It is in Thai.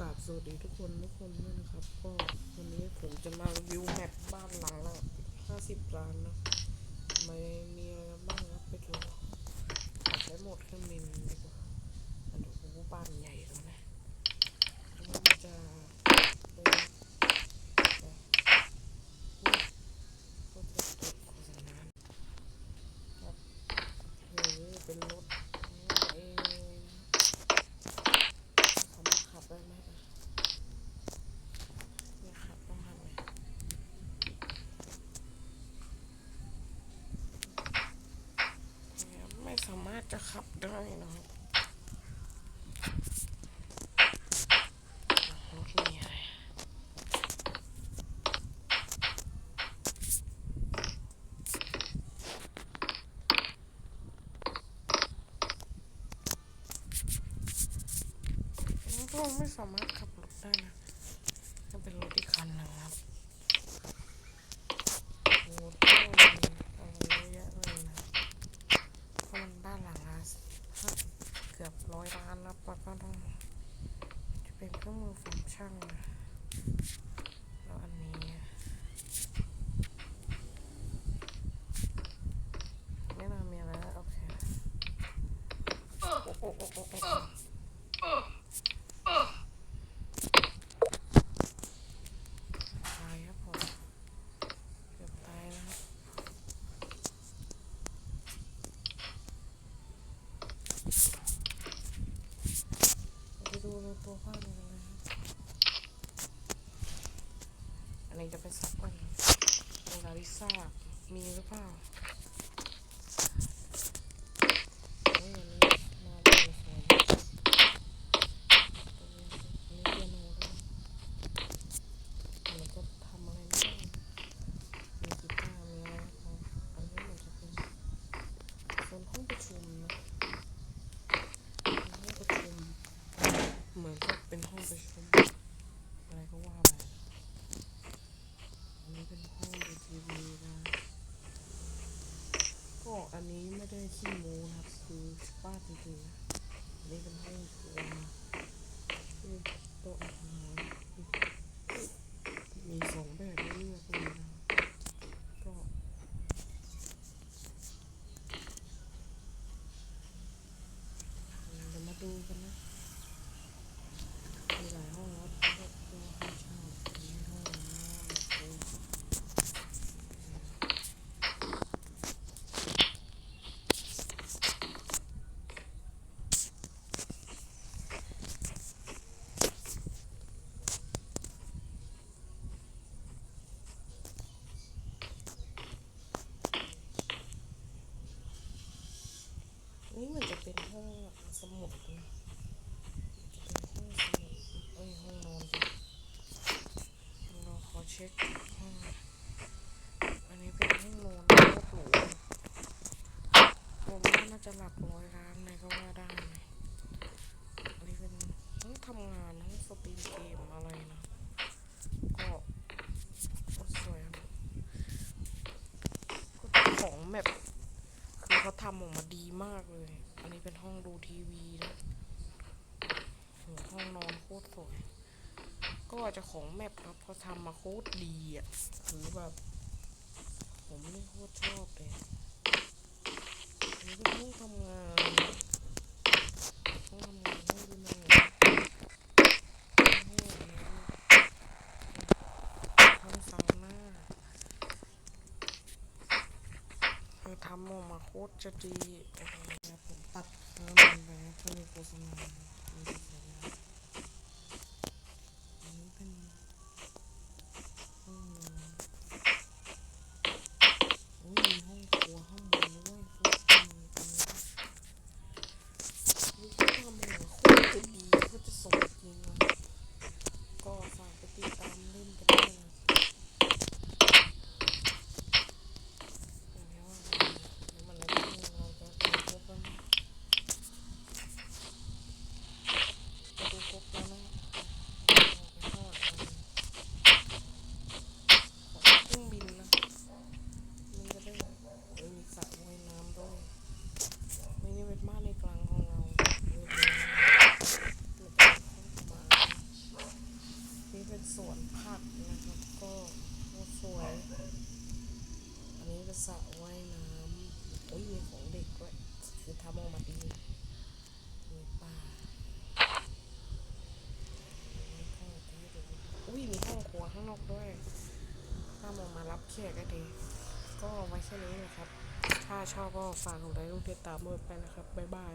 กราบสวัสดีทุกคนทุกคนด้วยนะครับ ก็วันนี้ผมจะมารีวิวแมปบ้านหลังละห้าสิบล้านนะไม่มีอะไรบ้างครับไปดูใช้โหมดเครื่องบินดีกว่าอันดูบ้านใหญ่แล้วนะมันจะเป็นอุ๊ยก็จะเก็บโฆษณาครับเฮ้ยเป็นรถเอง สามารถขับได้ไหมอะเนี่ยขับต้องทำไงเนี่ยไม่สามารถจะขับได้นะครับไรก็ไม่สามารถขับรถได้นะจะเป็นรถอีกคันหนึงครับรถก็มีอะไรเยอะแยะเลยนะเพราะมันด้านหลังอะห้าเกือบ ร้อยล้านแล้วก็ต้องจะเป็นเครื่องมือฟังก์ชันนะแล้วอันนี้ไม่น่ามีอะไรแล้วโอเคโอ้โอ้โอ้โอ้โอ้ตายครับผมเกือบตายนะครับ ไปดู ในตัวบ้านนเลยนะอันนี้จะเป็นสักวันโมนาลิซามีหรือเปล่าเฮ้ยอันนี้มาเลยสวยตัวนี้อันนี้เปียโนด้วก็ทำอะไรไม่ได้มีกีตาร์มีอะไรครับอันนี้มันจะเป็นโซนห้องประชุมนะเป็นห้องประชุมเหมือนกับเป็นห้ อะไรก็ว่าไปอันนี้เป็นห้องดูทีวีนะก็อันนี้ไม่ได้ขี้โม้นะครับคือป้าจริงๆนะอันนี้เป็นห้องครัวคือโต๊ะอาหาร Yeah. ช็คห้องอันนี้เป็นห้องนอนโคตรหรูผมว่าน่าจะหลักร้อยล้านเลยก็ว่าได้อันนี้เป็นห้องทำงานห้องสตรีมเกมอะไรนะก็สวยของแบบคือเขาทำออกมาดีมากเลย อันนี้เป็นห้องดูทีวีนะห้องนอนโคตรสวย ก็อาจจะของแมปครับเขาทำมาโคตรดีอะคือแบบ ผมนี่โคตรชอบเลยอันนี้เป็นห้องทำงานห้องทำงานห้องดูหนังห้องอะไรนะห้องซาวน่าคือทำออกมาโคตรจะดีนะผมตัดข้ามมันไปนะเพื่อมีโฆษณามีโฆษณา สระว่ายน้ำอุ้ยมีของเด็กด้วยคือทำออกมาดีมีป่าอุ้ยมีห้องครัวข้างนอกด้วยถ้ามองมารับแขกก็ดี ก็ไว้แค่นี้นะครับ ถ้าชอบก็ฝากกดไลค์กดติดตามด้วยไปนะครับ บ๊ายบาย